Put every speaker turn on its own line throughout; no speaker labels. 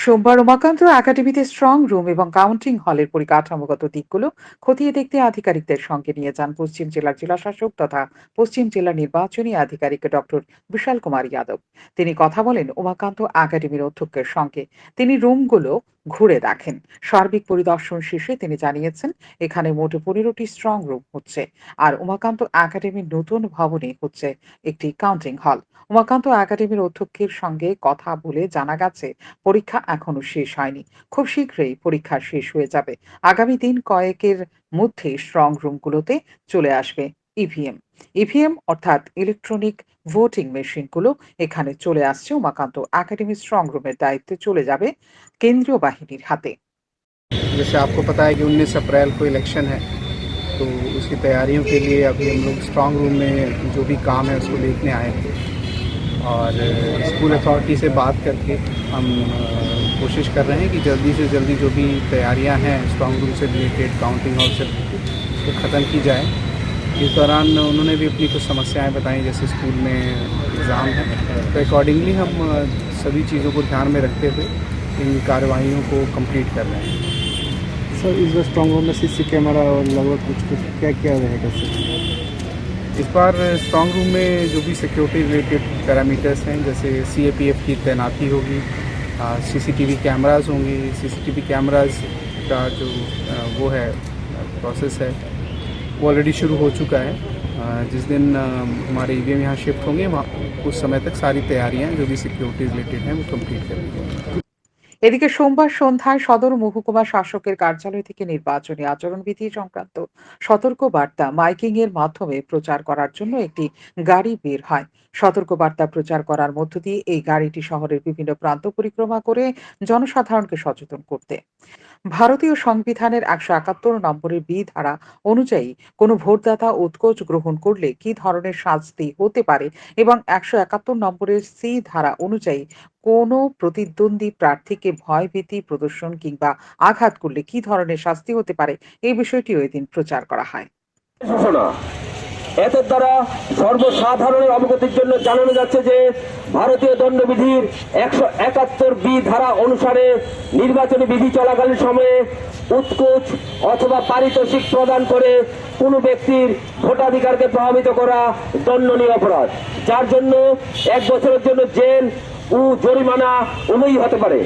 সোমবার উমাকান্ত একাডেমিতে strong room এবং কাউন্টিং হলের পরিকাঠামোগত দিকগুলো খতিয়ে দেখতে আধিকারিকদের সঙ্গে নিয়ে যান পশ্চিম জেলার জেলাশাসক তথা পশ্চিম জেলা নির্বাচনী আধিকারিক ডক্টর বিশাল কুমার যাদব। তিনি কথা বলেন উমাকান্ত একাডেমির অধ্যক্ষের সঙ্গে। তিনি রুমগুলো ঘুরে দেখেন। সার্বিক পরিদর্শন শেষে তিনি জানিয়েছেন, এখানে মোট পনেরোটি স্ট্রং রুম হচ্ছে। আর উমাকান্ত একাডেমির নতুন ভবনে হচ্ছে একটি কাউন্টিং হল উমাকান্ত একাডেমির অধ্যক্ষের সঙ্গে কথা বলে জানা গেছে, পরীক্ষা এখনও শেষ হয়নি। খুব শীঘ্রই পরীক্ষা শেষ হয়ে যাবে। আগামী দিন কয়েকের মধ্যে স্ট্রং রুমগুলোতে চলে আসবে। ইভিএম ইভিএম অর্থাৎ ইলেকট্রনিক ভোটিং মেশিনগুলো এখানে চলে আসছে উমাকান্ত একাডেমি স্ট্রং রুমের দায়িত্বে চলে যাবে কেন্দ্রীয় বাহিনীর হাতে
जैसे आपको पता है कि 19 अप्रैल को इलेक्शन है तो उसकी तैयारियों के लिए अभी हम लोग स्ट्रांग रूम में जो भी काम है उसको देखने आए थे और स्कूल अथॉरिटी से बात करके हम अ, कोशिश कर रहे हैं कि जल्दी से जल्दी जो भी तैयारियां हैं स्ट्रांग रूम से रिलेटेड काउंटिंग हॉल से उसको ख़त्म की जाए इस दौरान उन्होंने भी अपनी कुछ समस्याएँ बताई जैसे स्कूल में एग्ज़ाम है। तो अकॉर्डिंगली हम सभी चीज़ों को ध्यान में रखते हुए इन कार्रवाइयों को कंप्लीट कर रहे हैं।
सर इस बार स्ट्रॉन्ग रूम में सीसी कैमरा और लगभग कुछ कुछ क्या क्या रहेगा सर
इस बार स्ट्रांग रूम में जो भी सिक्योरिटी रिलेटेड पैरामीटर्स हैं जैसे सी ए पी एफ़ की तैनाती होगी C C T CCTV cameras होंगी। सीसीटीवी कैमराज का जो वो है प्रोसेस है। वो ऑलरेडी शुरू हो चुका है। जिस दिन हमारे ई यहाँ शिफ्ट होंगे, वहाँ उस समय तक सारी तैयारियाँ जो भी सिक्योरिटी रिलेटेड हैं, वो कंप्लीट करेंगे
এদিকে সোমবার সন্ধ্যায় সদর মহকুমা শাসকের কার্যালয় থেকে নির্বাচনী আচরণবিধি সংক্রান্ত সতর্ক বার্তা মাইকিং এর মাধ্যমে প্রচার করার জন্য একটি গাড়ি বের হয়। সতর্ক বার্তা প্রচার করার মধ্য দিয়ে এই গাড়িটি শহরের বিভিন্ন প্রান্ত পরিক্রমা করে জনসাধারণকে সচেতন করতে। ভারতীয় সংবিধানের একশো একাত্তর নম্বরের বি ধারা অনুযায়ী কোনো ভোটদাতা উৎকোচ গ্রহণ করলে কি ধরনের শাস্তি হতে পারে এবং একশো একাত্তর নম্বরের সি ধারা অনুযায়ী কোনো প্রতিদ্বন্দ্বী প্রার্থীকে ভয়ভীতি প্রদর্শন কিংবা আঘাত করলে কি ধরনের শাস্তি হতে পারে? এই বিষয়টি ওই দিন প্রচার করা হয়।
এতের দ্বারা সর্বসাধারণের অবগতির জন্য জানানো যাচ্ছে যে, ভারতীয় দণ্ডবিধির একশো একাত্তর বি ধারা অনুসারে নির্বাচনী বিধি চলাকালীন সময়ে উৎকোচ অথবা পারিতোষিক প্রদান করে কোনো ব্যক্তির ভোটাধিকারকে প্রভাবিত করা দণ্ডনীয় অপরাধ। যার জন্য এক বছরের জন্য জেল ও জরিমানা উভয়ই হতে পারে।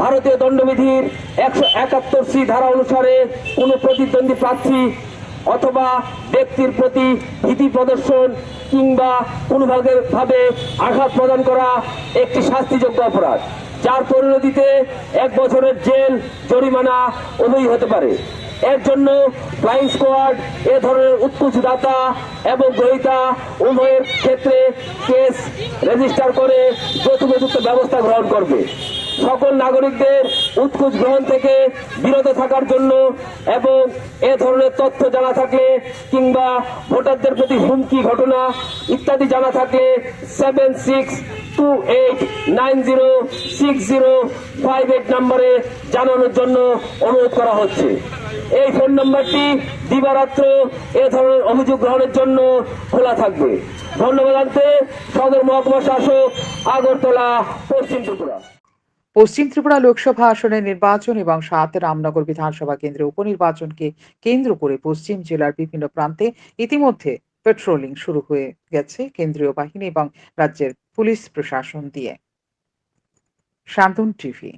ভারতীয় দণ্ডবিধির একশো একাত্তর সি ধারা অনুসারে কোনো প্রতিদ্বন্দ্বী প্রার্থী অথবা ব্যক্তির প্রতি ভীতি প্রদর্শন কিংবা কোনোভাবে ভাবে আঘাত প্রদান করা একটি শাস্তিযোগ্য অপরাধ, যার পরিণতিতে এক বছরের জেল জরিমানা উভয়ই হতে পারে। এর জন্য ফ্লাইং স্কোয়াড এ ধরনের উৎকুচ দাতা এবং গ্রহিতা উভয়ের ক্ষেত্রে কেস রেজিস্টার করে যথোপযুক্ত ব্যবস্থা গ্রহণ করবে। সকল নাগরিকদের উৎকুচ গ্রহণ থেকে বিরত থাকার জন্য এবং এ ধরনের তথ্য জানা থাকলে কিংবা ভোটারদের প্রতি হুমকি, ঘটনা ইত্যাদি জানা থাকলে seven six two eight nine zero six zero five eight নম্বরে জানানোর জন্য অনুরোধ করা হচ্ছে। এই ফোন নম্বরটি দিবারাত্র এ ধরনের অভিযোগ গ্রহণের জন্য খোলা থাকবে। ধন্যবাদ জানতে সদর মহকুমা শাসক আগরতলা, পশ্চিম ত্রিপুরা।
পশ্চিম ত্রিপুরা লোকসভা আসনের নির্বাচন এবং সাত রামনগর বিধানসভা কেন্দ্রে উপনির্বাচনকে কেন্দ্র করে পশ্চিম জেলার বিভিন্ন প্রান্তে ইতিমধ্যে পেট্রোলিং শুরু হয়ে গেছে কেন্দ্রীয় বাহিনী এবং রাজ্যের পুলিশ প্রশাসন দিয়ে। শান্তন টিভি